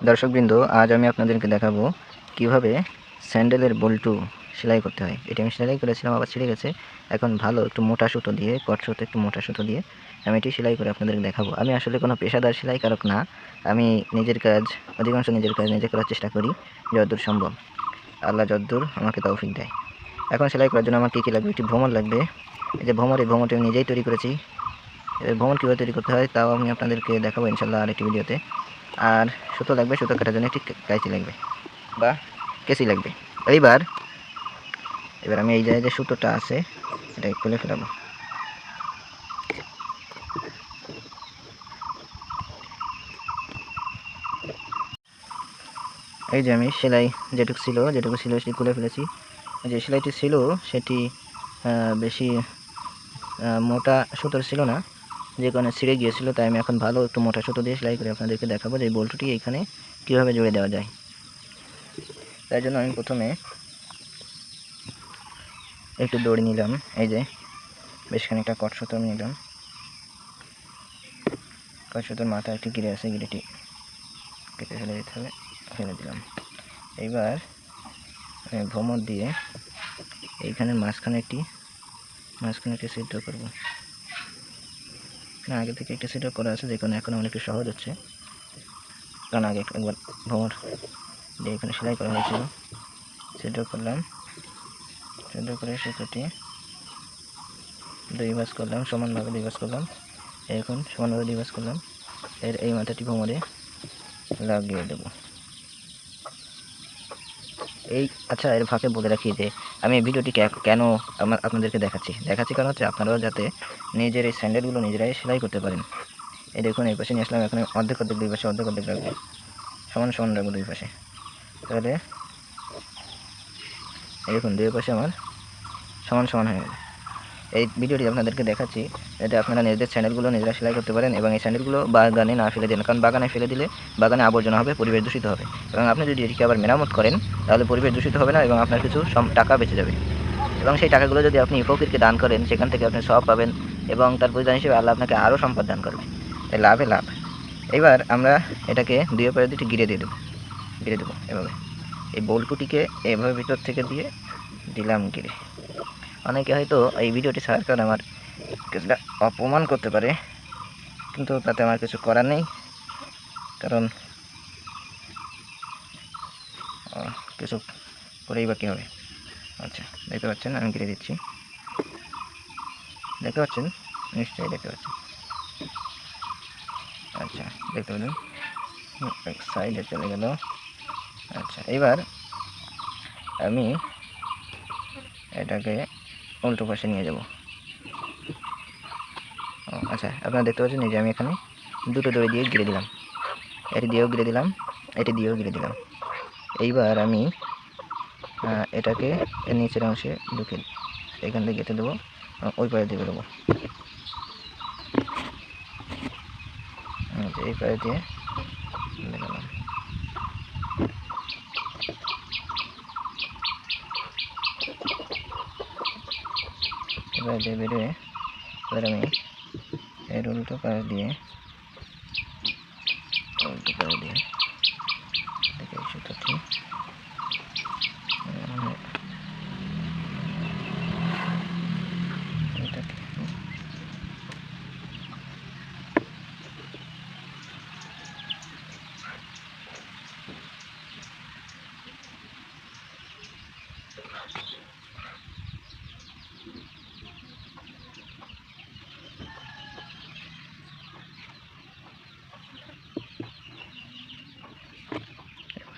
দর্শকবৃন্দ, আজ আমি আপনাদেরকে দেখাবো কীভাবে স্যান্ডেলের বল্টু সেলাই করতে হয়। এটি আমি সেলাই করেছিলাম, আবার ছিঁড়ে গেছে। এখন ভালো একটু মোটা সুতো দিয়ে, কট সুতো, একটু মোটা সুতো দিয়ে আমি এটি সেলাই করে আপনাদেরকে দেখাবো। আমি আসলে কোনো পেশাদার সেলাইকারক না। আমি নিজের কাজ, অধিকাংশ নিজের কাজ নিজে করার চেষ্টা করি যতদূর সম্ভব। আল্লাহ যতদূর আমাকে তৌফিক দেয়। এখন সেলাই করার জন্য আমার কী কী লাগবে? একটি ভ্রমণ লাগবে। এই যে ভ্রমণ এই ভ্রমণটি আমি নিজেই তৈরি করেছি। এই ভ্রমণ কীভাবে তৈরি করতে হয়, তাও আমি আপনাদেরকে দেখাবো ইনশাল্লাহ আরেকটি ভিডিওতে। আর সুতো লাগবে, সুতো কাটার জন্য একটি কাঁচি লাগবে, বা কেসি লাগবে। এইবার, এবার আমি এই জায়গায় যে সুতোটা আছে, এটা খুলে ফেলাবো। এই যে আমি সেলাই যেটুকু ছিল যেটুকু ছিল সেটি খুলে ফেলেছি। যে সেলাইটি ছিল, সেটি বেশি মোটা সুতোর ছিল না। যে কারণে ছিঁড়ে গিয়েছিল, তাই আমি এখন ভালো একটু মোটা সুতো দিয়ে সেলাই করে আপনাদেরকে দেখাবো যে বল্টুটি এখানে কীভাবে জুড়ে দেওয়া যায়। তাই জন্য আমি প্রথমে একটু দড়ি নিলাম, এই যে বেশ খানিকটা কট নিলাম। কট মাথায় একটি গিরে আছে গিরেটি কেটে ফেলে দিতে হবে, ফেলে দিলাম। এইবার আমি ভ্রমর দিয়ে এইখানের মাঝখানে একটি মাঝখানে একটি সিদ্ধ করব। না, আগে থেকে একটা সেটআপ করা আছে যে কারণে এখন আমার একটু সহজ হচ্ছে। কারণ আগে একবার ভ্রমর দিয়ে এখানে সেলাই করা হয়েছিল। সেটআপ করলাম। সেটআপ করে সুতোটি দুই ভাঁজ করলাম, সমানভাবে দুই ভাঁজ করলাম। এখন সমানভাবে দুই ভাঁজ করলাম। এর এই মাথাটি ভ্রমরে লাগিয়ে দেবো। এই আচ্ছা এর ফাঁকে বলে রাখি যে আমি এই ভিডিওটি কেন আমার আপনাদেরকে দেখাচ্ছি? দেখাচ্ছি কারণ হচ্ছে আপনারাও যাতে নিজের এই স্যান্ডেলগুলো নিজেরাই সেলাই করতে পারেন। এই দেখুন, এই পাশে নিয়ে আসলাম, এখন অর্ধেক অর্ধেক দুই পাশে, অর্ধেক অর্ধেক রাখব। সমান সমান রাখব দুই পাশে। তাহলে, এই দেখুন, দুই পাশে আমার সমান সমান হয়ে গেল। এই ভিডিওটি আপনাদেরকে দেখাচ্ছি। যাতে আপনারা নিজেদের স্যান্ডেলগুলো নিজেরা সেলাই করতে পারেন এবং এই স্যান্ডেলগুলো বাগানে না ফেলে দেন। কারণ বাগানে ফেলে দিলে বাগানে আবর্জনা হবে, পরিবেশ দূষিত হবে। এবং আপনি যদি এটিকে আবার মেরামত করেন, তাহলে পরিবেশ দূষিত হবে না এবং আপনার কিছু টাকা বেঁচে যাবে। এবং সেই টাকাগুলো যদি আপনি ফকিরকে দান করেন, সেখান থেকে আপনি সব পাবেন এবং তার প্রতিদান হিসেবে আল্লাহ আপনাকে আরও সম্পদ দান করবে। এই লাভে লাভ। এবার আমরা এটাকে দুই পায়ে দুটি গিরে দিয়ে দেবো। গিরে দেবো এভাবে। এই বল্টুটিকে এভাবে ভিতর থেকে দিয়ে দিলাম গিরে। অনেকে হয়তো এই ভিডিওটি ছাড়ার কারণে আমার কিছুটা অপমান করতে পারে, কিন্তু তাতে আমার কিছু করার নেই। কারণ কিছু করেই বা কী হবে? আচ্ছা দেখতে পাচ্ছেন, আমি গিরে দিচ্ছি। দেখতে পাচ্ছেন? নিশ্চয়ই দেখতে পাচ্ছেন। আচ্ছা দেখতে পেলেন। সাইডে চলে গেল। আচ্ছা এবার আমি এটাকে উল্টো পাশে নিয়ে যাব। ও আচ্ছা আপনারা দেখতে পাচ্ছেন এই যে আমি এখানে দুটো দড়ি দিয়ে গিরে দিলাম। এটি দিয়েও গিরে দিলাম, এটি দিয়েও গিরে দিলাম। এইবার আমি এটাকে নিচের অংশে ঢুকে এখান থেকে গেঁথে দেবো ওই পায়ে দিয়ে দেবো এই পায়ে দিয়ে এবার দিয়ে বেরোয় এবার আমি এর উল্টো পায়ে দিয়ে উল্টো পায়ে দিয়ে সুতোটি মানে এটাকে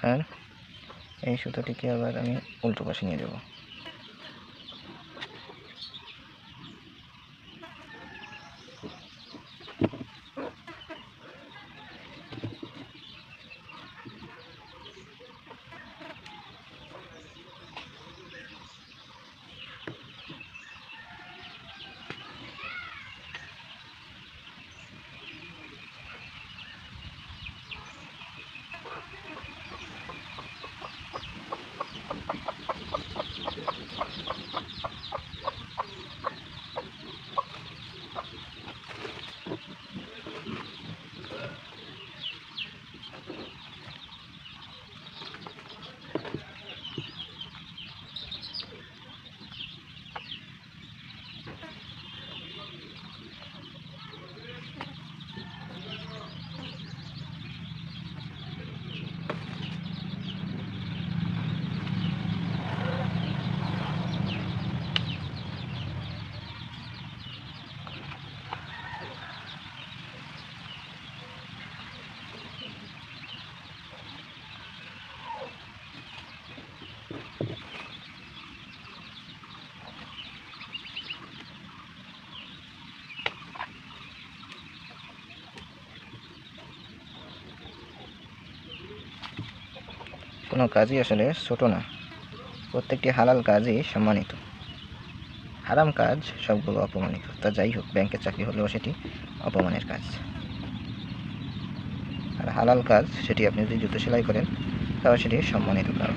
আর এই সুতোটিকে আবার আমি উল্টো পাশে নিয়ে দেবো কোনো কাজই আসলে ছোট না। প্রত্যেকটি হালাল কাজই সম্মানিত। হারাম কাজ সবগুলো অপমানিত। তা যাই হোক, ব্যাংকে চাকরি হলেও সেটি অপমানের কাজ। আর হালাল কাজ, সেটি আপনি যদি জুতো সেলাই করেন তাহলে সেটি সম্মানিত কাজ।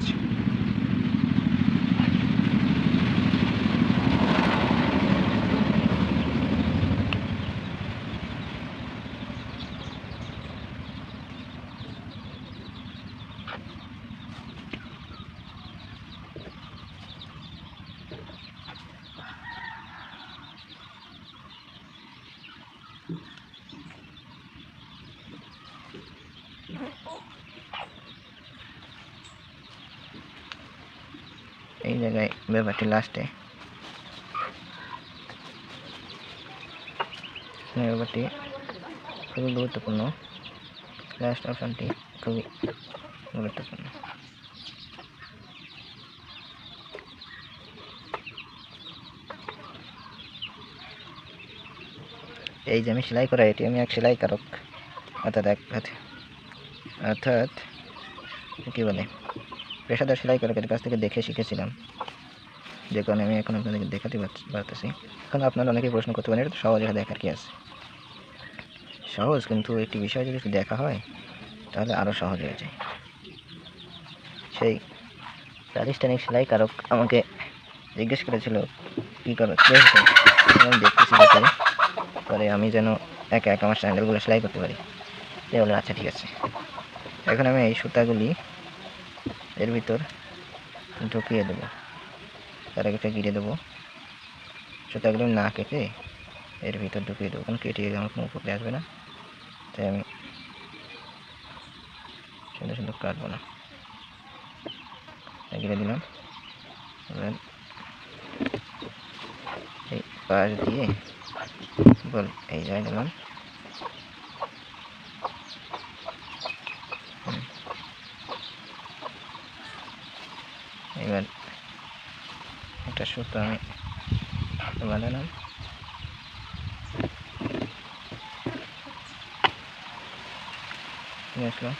জায়গায় ব্যাপারটি লাস্টে ব্যাপারটি খুবই গুরুত্বপূর্ণ। লাস্ট অপশনটি খুবই গুরুত্বপূর্ণ। এই যে আমি সেলাই করা এটি আমি এক সেলাই কারক। অর্থাৎ এক অর্থাৎ, কী বলে? পেশাদার সেলাই কারকের কাছ থেকে দেখে শিখেছিলাম। যে কারণে আমি এখন আপনাদেরকে দেখাতে পারতেছি। এখন আপনারা অনেকেই প্রশ্ন করতে পারেন, এটা সহজে দেখার কি আছে? সহজ কিন্তু একটি বিষয় যদি দেখা হয়, তাহলে আরও সহজ হয়ে যায়। সেই প্রাতিষ্ঠানিক সেলাই কারক আমাকে জিজ্ঞেস করেছিল, কী করো? আমি দেখতেছি দেখে পরে আমি যেন একা একা আমার স্যান্ডেলগুলো সেলাই করতে পারি। বললেন আচ্ছা ঠিক আছে। এখন আমি এই সুতাগুলি এর ভিতর ঢুকিয়ে দেবো। তার আগে গিরে দেবো। সুতাগুলো না কেটে এর ভিতর ঢুকিয়ে দেবো। কারণ কেটে আমার কোনো উপরে আসবে না। তাই আমি সুন্দর সুন্দর কাটবো না। গিরে দিলাম। এবার এই পাশ দিয়ে বল, এই জায়গায় দিলাম এবার একটা সুতো আমি বানালাম নিয়ে আসলো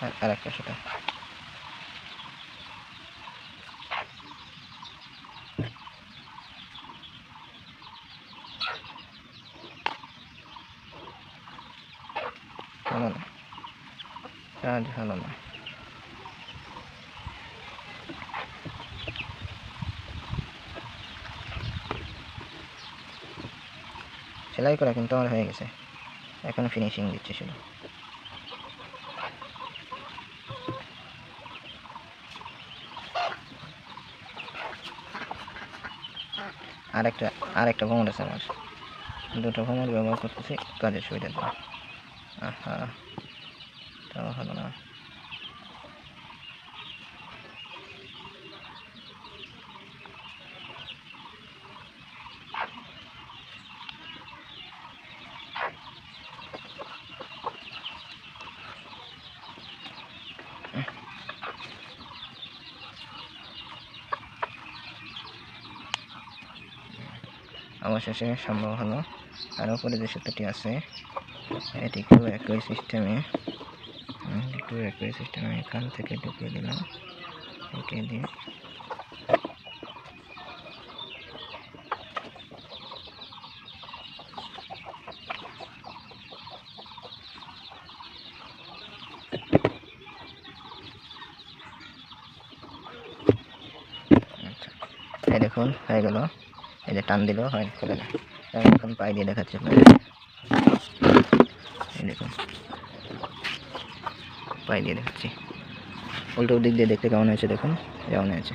আর আর একটা সুতো হলো না কাজ হলো না সেলাই করা কিন্তু আমার হয়ে গেছে। এখন ফিনিশিং দিচ্ছে শুধু। আরেকটা আরেকটা ভ্রমণ আছে আমার। দুটো ভ্রমণ ব্যবহার করতেছি, কাজের জন্য। আহা, তাও হলো না। অবশেষে সম্ভব হলো। আর উপরে যে সুতোটি আছে এটিকেও একই সিস্টেমে একটু একই সিস্টেমে এখান থেকে ঢুকিয়ে দিলাম। ঢুকিয়ে দিয়ে। আচ্ছা। দেখুন, হয়ে গেল। এই যে টান দিলেও হয় খুলে না। এখন পাই দিয়ে দেখাচ্ছি দেখুন পাই দিয়ে দেখাচ্ছি। উল্টো দিক দিয়ে দেখতে কেমন হয়েছে দেখুন, কেমন হয়েছে।